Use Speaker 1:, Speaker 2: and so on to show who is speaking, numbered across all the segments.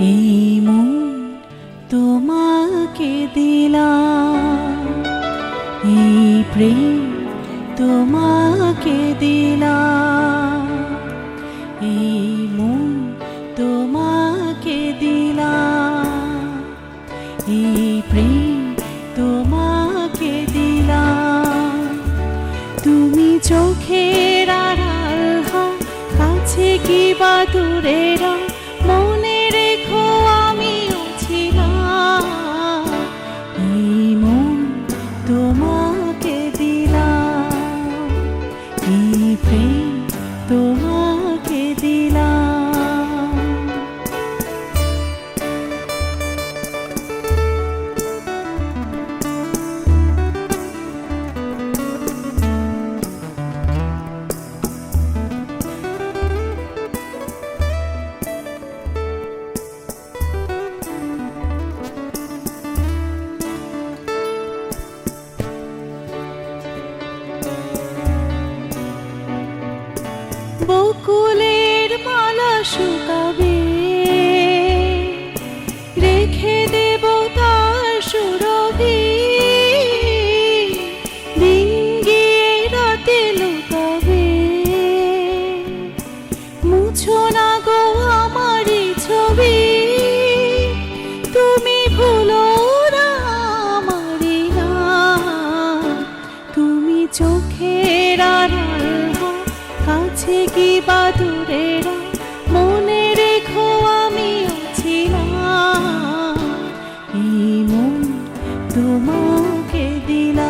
Speaker 1: এই তোমাকে দিলাম। এই প্রেম তোমাকে দিলাম। এই মন তোমাকে দিলাম। এই প্রেম তোমাকে দিলাম। তুমি চোখে তোমাকে বকুলের মালা শুকাবে। মন তোমাকে দিলাম।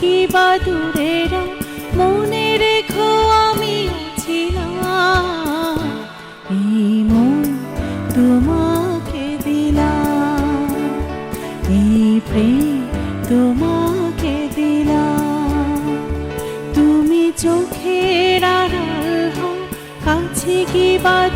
Speaker 1: কি বা দূরে রও, মনে রেখো আমি ছিলাম। তোমাকে দিলাম। এই প্রেম তোমাকে দিলাম। তুমি চোখের আড়াল কাছে কি বা